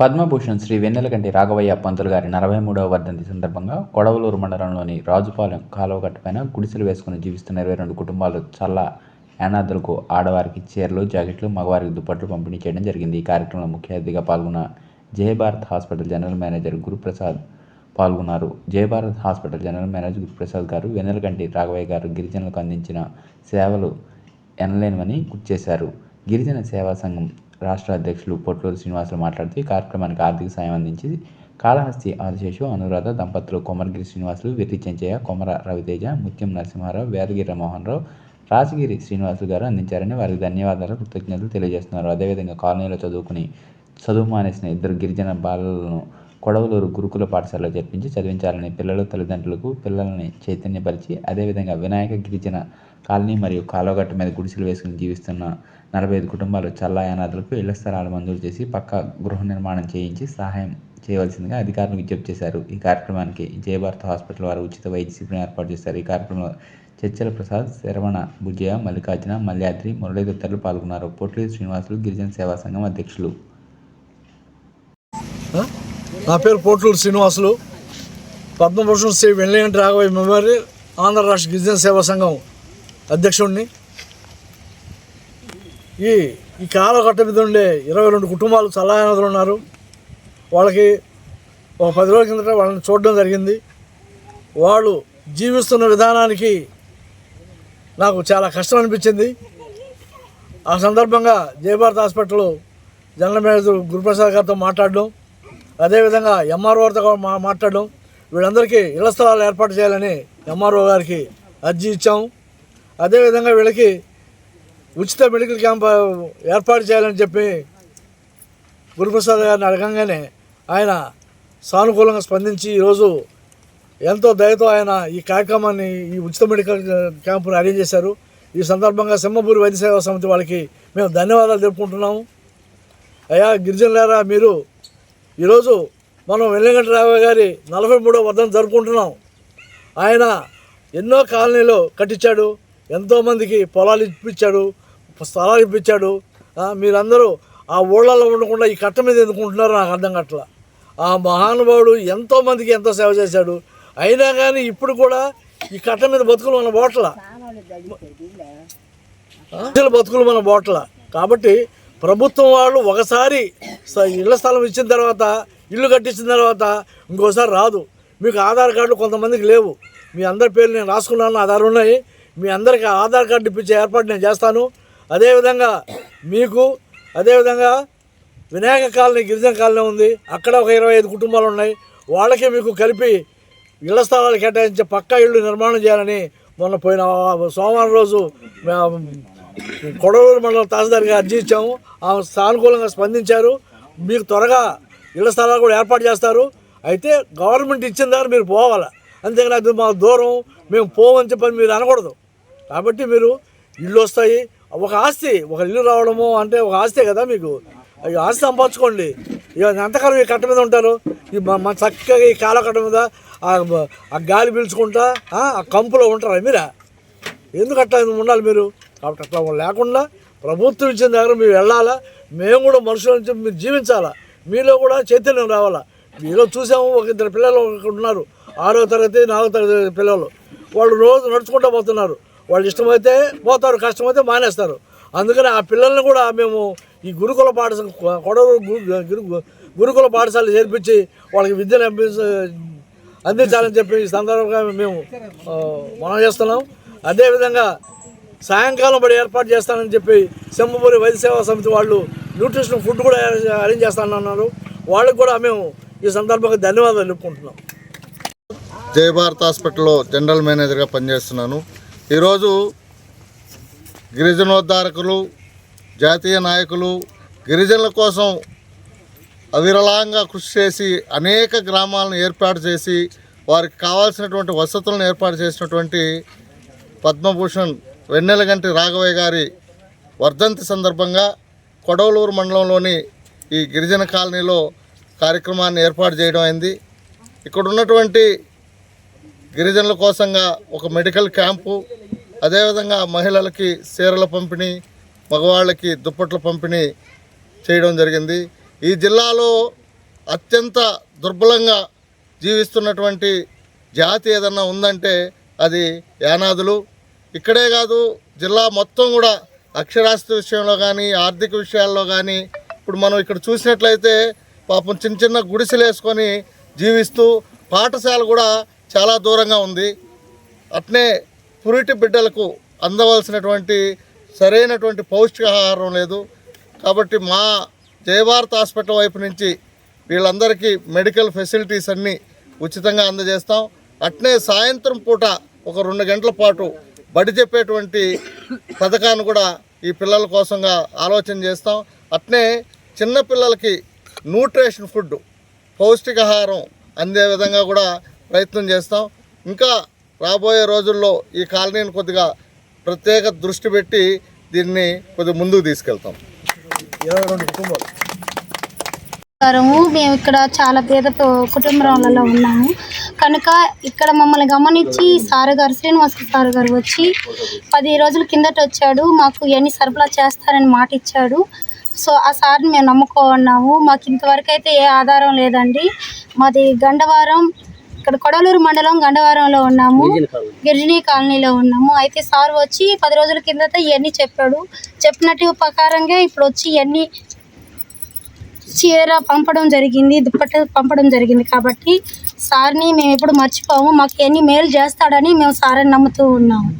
పద్మభూషణ్ శ్రీ వెన్నెలకంటి రాఘవయ్య పంతులు గారి నలభై మూడవ వర్ధంతి సందర్భంగా కొడవలూరు మండలంలోని రాజుపాలెం కాలువగట్టుపైన గుడిసెలు వేసుకుని జీవిస్తున్న ఇరవై రెండు కుటుంబాలు చల్ల యానాదులకు ఆడవారికి చీరలు జాకెట్లు మగవారికి దుప్పట్లు పంపిణీ చేయడం జరిగింది. ఈ కార్యక్రమంలో ముఖ్య అతిథిగా పాల్గొన్న Jayabharat hospital general manager Guruprasad పాల్గొన్నారు. Jayabharat hospital general manager Guruprasad గారు వెన్నెలకంటి రాఘవయ్య గారు గిరిజనులకు అందించిన సేవలు ఎనలేనివని గుర్తు చేశారు. గిరిజన సేవా సంఘం రాష్ట్ర అధ్యక్షులు పొట్లూరు శ్రీనివాసులు మాట్లాడుతూ ఈ కార్యక్రమానికి ఆర్థిక సాయం అందించి కాళహస్తి ఆదిశేషు అనురాధ దంపతులు కొమరగిరి శ్రీనివాసులు వెర్రి చెంచయ్య కొమర రవితేజ ముత్యం నరసింహారావు వేదగిరి మోహన్ రావు రాజగిరి శ్రీనివాసులు గారు అందించారని వారికి ధన్యవాదాలు కృతజ్ఞతలు తెలియజేస్తున్నారు. అదేవిధంగా కాలనీలో చదువుకుని చదువు మానేసిన ఇద్దరు గిరిజన బాలలను కొడవలూరు గురుకుల పాఠశాలలో చేర్పించి చదివించాలని పిల్లలు తల్లిదండ్రులకు పిల్లల్ని చైతన్యపరిచి అదేవిధంగా వినాయక గిరిజన కాలనీ మరియు కాలువగట్టు మీద గుడిసెలు వేసుకుని జీవిస్తున్న నలభై ఐదు కుటుంబాలు చల్లాయానాదులకు ఇళ్ళ స్థలాలు మంజూరు చేసి పక్కా గృహ నిర్మాణం చేయించి సహాయం చేయవలసిందిగా అధికారులు విజ్ఞప్తి చేశారు. ఈ కార్యక్రమానికి జయభారత్ హాస్పిటల్ వారు ఉచిత వైద్య శిబిరం ఏర్పాటు చేశారు. ఈ కార్యక్రమంలో చర్చల ప్రసాద్ శరవణ బుజ్జయ్య మల్లికార్జున మల్యాద్రి మురళీధర్ తదితరులు పాల్గొన్నారు. పొట్లి శ్రీనివాసులు గిరిజన సేవా సంఘం అధ్యక్షులు. నా పేరు పోట్లూరు శ్రీనివాసులు. పద్మభూషణ్ శ్రీ వెంకయ్య రాఘవయ్య మెమోరియల్ ఆంధ్ర రాష్ట్ర గిరిజన సేవా సంఘం అధ్యక్షుడిని. ఈ ఈ కాలఘట్టం మీద ఉండే ఇరవై రెండు కుటుంబాలు చల్లాయనదులు ఉన్నారు. వాళ్ళకి ఒక పది రోజుల కిందట వాళ్ళని చూడడం జరిగింది. వాళ్ళు జీవిస్తున్న విధానానికి నాకు చాలా కష్టం అనిపించింది. ఆ సందర్భంగా Jayabharat hospital general manager Guruprasad గారితో మాట్లాడడం అదేవిధంగా ఎంఆర్ఓతో మాట్లాడడం వీళ్ళందరికీ ఇళ్ళ స్థలాలు ఏర్పాటు చేయాలని ఎంఆర్ఓ గారికి అర్జీ ఇచ్చాము అదేవిధంగా వీళ్ళకి ఉచిత మెడికల్ క్యాంప్ ఏర్పాటు చేయాలని చెప్పి గురుప్రసాద్ గారిని అడగంగానే ఆయన సానుకూలంగా స్పందించి ఈరోజు ఎంతో దయతో ఆయన ఈ కార్యక్రమాన్ని ఈ ఉచిత మెడికల్ క్యాంపును అరేంజ్ చేశారు. ఈ సందర్భంగా సింహపూరి వైద్య సేవా సమితి వాళ్ళకి మేము ధన్యవాదాలు తెలుపుకుంటున్నాము. అయ్యా గిరిజనులారా మీరు ఈరోజు మనం వెల్లగంట రావు గారి నలభై మూడో వర్ధం జరుపుకుంటున్నాం. ఆయన ఎన్నో కాలనీలు కట్టించాడు. ఎంతోమందికి పొలాలు ఇప్పించాడు స్థలాలు ఇప్పించాడు. మీరందరూ ఆ ఊళ్ళల్లో ఉండకుండా ఈ కట్ట మీద ఎందుకుంటున్నారో నాకు అర్థం కట్టల ఆ మహానుభావుడు ఎంతోమందికి ఎంతో సేవ చేశాడు. అయినా కానీ ఇప్పుడు కూడా ఈ కట్ట మీద బతుకులు మన బోట్ల. బతుకులు మన బోట్ల. కాబట్టి ప్రభుత్వం వాళ్ళు ఒకసారి ఇళ్ళ స్థలం ఇచ్చిన తర్వాత ఇల్లు కట్టించిన తర్వాత ఇంకోసారి రాదు. మీకు ఆధార్ కార్డులు కొంతమందికి లేవు. మీ అందరి పేర్లు నేను రాసుకున్నాను ఆధార్ ఉన్నాయి. మీ అందరికి ఆధార్ కార్డు ఇప్పించే ఏర్పాటు నేను చేస్తాను. అదేవిధంగా మీకు అదేవిధంగా వినాయక కాలనీ గిరిజన కాలనీ ఉంది. అక్కడ ఒక ఇరవై ఐదు కుటుంబాలు ఉన్నాయి. వాళ్ళకి మీకు కలిపి ఇళ్ళ స్థలాలు కేటాయించి పక్కా ఇళ్ళు నిర్మాణం చేయాలని మొన్న పోయిన సోమవారం రోజు కొడవూరు మండలం మండలం గారు అర్జీ ఇచ్చాము. ఆమె సానుకూలంగా స్పందించారు. మీకు త్వరగా ఇళ్ళ స్థలాలు కూడా ఏర్పాటు చేస్తారు. అయితే గవర్నమెంట్ ఇచ్చిన దగ్గర మీరు పోవాలి? అంతేగాని అది మా దూరం మేము పోవని చెప్పని మీరు అనకూడదు. కాబట్టి మీరు ఇల్లు వస్తాయి ఒక ఆస్తి ఒక ఇల్లు రావడము అంటే ఒక ఆస్తే కదా మీకు. ఈ ఆస్తి సంపాదించుకోండి. ఇక ఎంతకాలం ఈ కట్ట మీద ఉంటారు ఈ మా మన చక్కగా ఈ కాల కట్ట మీద ఆ గాలి పీల్చుకుంటా ఆ కంపులో ఉంటారా మీరా? ఎందుకు అట్లా ఉండాలి మీరు? కాబట్టి అట్లా లేకుండా ప్రభుత్వం ఇచ్చిన దగ్గర మీరు వెళ్ళాలా? మేము కూడా మనుషుల నుంచి మీరు జీవించాలా? మీలో కూడా చైతన్యం రావాలా? మీలో చూసాము ఒక ఇద్దరు పిల్లలు ఉన్నారు. ఆరో తరగతి నాలుగో తరగతి పిల్లలు. వాళ్ళు రోజు నడుచుకుంటూ పోతున్నారు. వాళ్ళు ఇష్టమైతే పోతారు కష్టమైతే మానేస్తారు. అందుకని ఆ పిల్లల్ని కూడా మేము ఈ గురుకుల పాఠశాల కొడవరు గురు- గురుకుల పాఠశాల చేర్పించి వాళ్ళకి విద్యను అందించాలని చెప్పి ఈ సందర్భంగా మేము మనం చేస్తున్నాం. అదేవిధంగా సాయంకాలం పడి ఏర్పాటు చేస్తానని చెప్పి సింహపూరి వైద్య సేవా సమితి వాళ్ళు న్యూట్రిషన్ ఫుడ్ కూడా అరేంజ్ చేస్తానన్నారు వాళ్ళకి కూడా మేము ఈ సందర్భంగా ధన్యవాదాలు చెప్పుకుంటున్నాం జయభారత్ హాస్పిటల్లో జనరల్ మేనేజర్గా పనిచేస్తున్నాను. ఈరోజు గిరిజనోద్ధారకులు జాతీయ నాయకులు గిరిజనుల కోసం అవిరళంగా కృషి చేసి అనేక గ్రామాలను ఏర్పాటు చేసి వారికి కావాల్సినటువంటి వసతులను ఏర్పాటు చేసినటువంటి పద్మభూషణ్ వెన్నెలగంటి రాఘవయ్య గారి వర్ధంతి సందర్భంగా కొడవలూరు మండలంలోని ఈ గిరిజన కాలనీలో కార్యక్రమాన్ని ఏర్పాటు చేయడం అయింది. ఇక్కడ ఉన్నటువంటి గిరిజనుల కోసంగా ఒక మెడికల్ క్యాంపు అదేవిధంగా మహిళలకి చీరల పంపిణీ మగవాళ్ళకి దుప్పట్ల పంపిణీ చేయడం జరిగింది. ఈ జిల్లాలో అత్యంత దుర్బలంగా జీవిస్తున్నటువంటి జాతి ఏదన్నా ఉందంటే అది యానాదులు. ఇక్కడే కాదు జిల్లా మొత్తం కూడా అక్షరాస్యత విషయంలో కానీ ఆర్థిక విషయాల్లో కానీ ఇప్పుడు మనం ఇక్కడ చూసినట్లయితే పాపం చిన్న చిన్న గుడిసెలు వేసుకొని జీవిస్తూ పాఠశాల కూడా చాలా దూరంగా ఉంది. అట్నే పురిటి బిడ్డలకు అందవలసినటువంటి సరైనటువంటి పౌష్టికాహారం లేదు. కాబట్టి మా జయభారత్ హాస్పిటల్ వైపు నుంచి వీళ్ళందరికీ మెడికల్ ఫెసిలిటీస్ అన్నీ ఉచితంగా అందజేస్తాం. అట్నే సాయంత్రం పూట ఒక రెండు గంటల పాటు బడి చెప్పేటువంటి పథకాన్ని కూడా ఈ పిల్లల కోసంగా ఆలోచన చేస్తాం. అట్నే చిన్నపిల్లలకి న్యూట్రిషన్ ఫుడ్ పౌష్టికాహారం అందే విధంగా కూడా ప్రయత్నం చేస్తాం. ఇంకా రాబోయే రోజుల్లో ఈ కాలనీని కొద్దిగా ప్రత్యేక దృష్టి పెట్టి దీన్ని కొద్దిగా ముందుకు తీసుకెళ్తాం. ఇరవై రెండు కుటుంబాలు. నమస్కారము. మేము ఇక్కడ చాలా పేద కుటుంబాలలో ఉన్నాము. కనుక ఇక్కడ మమ్మల్ని గమనించి సార్ గారు శ్రీనివాస సార్ గారు వచ్చి పది రోజుల కిందట వచ్చాడు. మాకు ఇవన్నీ సరఫరా చేస్తారని మాట ఇచ్చాడు సో ఆ సార్ని మేము నమ్ముకోన్నాము. మాకు ఇంతవరకు అయితే ఏ ఆధారం లేదండి. మాది గండవారం ఇక్కడ కొడలూరు మండలం గండవారంలో ఉన్నాము. గిరిజనీ కాలనీలో ఉన్నాము. అయితే సార్ వచ్చి పది రోజుల కిందట ఇవన్నీ చెప్పాడు. చెప్పినట్టు ప్రకారంగా ఇప్పుడు వచ్చి ఇవన్నీ చీర పంపడం జరిగింది దుప్పట పంపడం జరిగింది కాబట్టి సార్ని మేము ఎప్పుడు మర్చిపోము. మాకు ఎన్ని మేలు చేస్తాడని మేము సార్ని నమ్ముతూ ఉన్నాము.